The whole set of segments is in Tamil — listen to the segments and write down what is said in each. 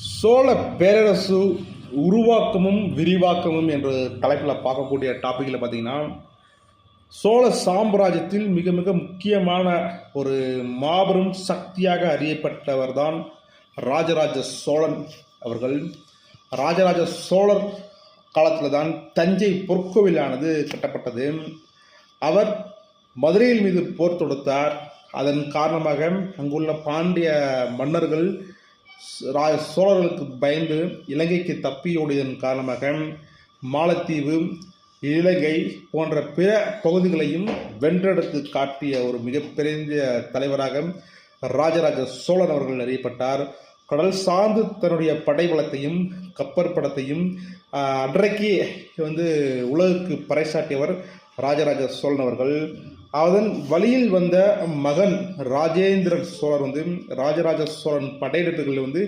சோழ பேரரசு உருவாக்கமும் விரிவாக்கமும் என்ற தலைப்பில் பார்க்கக்கூடிய டாப்பிக்கில் பார்த்தீங்கன்னா சோழ சாம்ராஜ்யத்தில் மிக மிக முக்கியமான ஒரு மாபெரும் சக்தியாக அறியப்பட்டவர் தான் ராஜராஜ சோழன் அவர்கள். ராஜராஜ சோழர் காலத்தில் தான் தஞ்சை பொற்கோவிலானது கட்டப்பட்டது. அவர் மதுரையில் மீது போர் தொடுத்தார். அதன் காரணமாக அங்குள்ள பாண்டிய மன்னர்கள் ராய சோழர்களுக்கு பயந்து இலங்கைக்கு தப்பியோடியதன் காரணமாக மாலத்தீவு இலங்கை போன்ற பிற பகுதிகளையும் வென்றெடுத்து காட்டிய ஒரு மிகப்பெரிய தலைவராக ராஜராஜ சோழன் அவர்கள் அறியப்பட்டார். கடல் சார்ந்து தன்னுடைய படைபலத்தையும் கப்பற்படத்தையும் அன்றைக்கு வந்து உலகுக்கு பறைசாட்டியவர் ராஜராஜ சோழன் அவர்கள் அதன் வழியில் வந்த மகன் ராஜேந்திர சோழர் வந்து ராஜராஜ சோழன் படையெடுப்புகளில் வந்து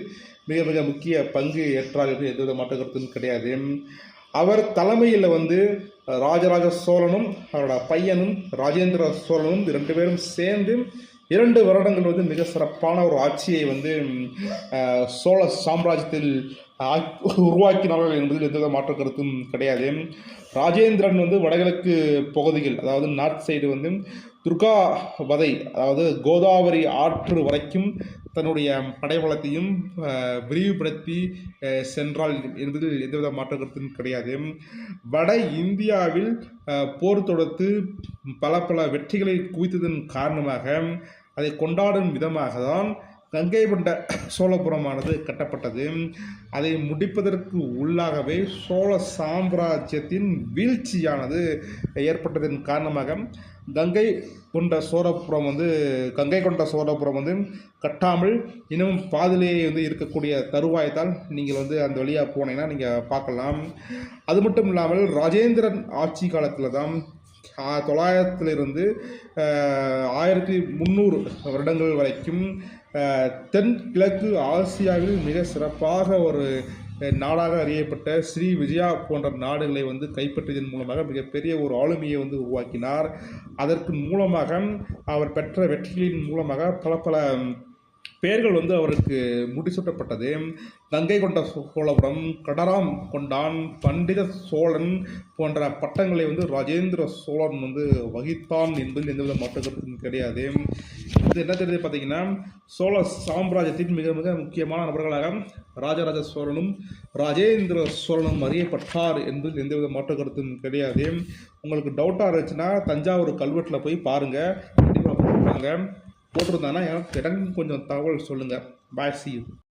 மிக மிக முக்கிய பங்கு ஏற்றார் என்று எந்தவித மாற்ற கருத்தும் கிடையாது. அவர் தலைமையில் வந்து ராஜராஜ சோழனும் அவரோட பையனும் ராஜேந்திர சோழனும் ரெண்டு பேரும் சேர்ந்து இரண்டு வருடங்கள் வந்து மிக சிறப்பான ஒரு ஆட்சியை வந்து சோழ சாம்ராஜ்யத்தில் உருவாக்கினார்கள் என்பதில் எந்தவித மாற்ற கருத்தும் கிடையாது. ராஜேந்திரன் வந்து வடகிழக்கு பகுதிகள் அதாவது நார்த் சைடு வந்து துர்கா வதை அதாவது கோதாவரி ஆற்று வரைக்கும் தன்னுடைய படைபலத்தையும் விரிவுபடுத்தி சென்றால் என்பதில் எந்தவித மாற்ற கருத்தும் கிடையாது. வட இந்தியாவில் போர் தொடுத்து பல பல வெற்றிகளை குவித்ததன் காரணமாக அதை கொண்டாடும் விதமாக தான் கங்கை கொண்ட சோழபுரமானது கட்டப்பட்டது. அதை முடிப்பதற்கு உள்ளாகவே சோழ சாம்ராஜ்யத்தின் வீழ்ச்சியானது ஏற்பட்டதன் காரணமாக கங்கை கொண்ட சோழபுரம் வந்து கங்கை கொண்ட சோழபுரம் வந்து கட்டாமல் இன்னும் பாதிலேயே வந்து இருக்கக்கூடிய தருவாயத்தால் நீங்கள் வந்து அந்த வழியாக போனீங்கன்னா நீங்கள் பார்க்கலாம். அது மட்டும் இல்லாமல் ராஜேந்திரன் ஆட்சி காலத்தில் தான் தொள்ளாயிரத்திலிருந்து ஆயிரத்தி முந்நூறு வருடங்கள் வரைக்கும் தென்கிழக்கு ஆசியாவில் மிக சிறப்பாக ஒரு நாடாக அறியப்பட்ட ஸ்ரீ விஜயா போன்ற நாடுகளை வந்து கைப்பற்றியதன் மூலமாக மிகப்பெரிய ஒரு ஆளுமையை வந்து உருவாக்கினார். அதற்கு மூலமாக அவர் பெற்ற வெற்றிகளின் மூலமாக பல பல பெயர்கள் வந்து அவருக்கு முடிசூட்டப்பட்டது. கங்கை கொண்ட சோழபுரம் கடராம் கொண்டான் பண்டித சோழன் போன்ற பட்டங்களை வந்து ராஜேந்திர சோழன் வந்து வகித்தான் என்பதில் எந்தவித மாற்று கருத்தும் கிடையாது. இது என்ன தெரியுது பார்த்தீங்கன்னா சோழ சாம்ராஜ்யத்தின் மிக மிக முக்கியமான நபர்களாக ராஜராஜ சோழனும் ராஜேந்திர சோழனும் அறியப்பட்டார் என்பது எந்தவித மாற்று கருத்தும் கிடையாது. உங்களுக்கு டவுட்டாக இருந்துச்சுன்னா தஞ்சாவூர் கல்வெட்டில் போய் பாருங்கள் கண்டிப்பாக போட்டிருப்பாங்க. போட்டிருந்தாங்கன்னா எனக்கு எனக்கு கொஞ்சம் தகவல் சொல்லுங்கள் பாய் சி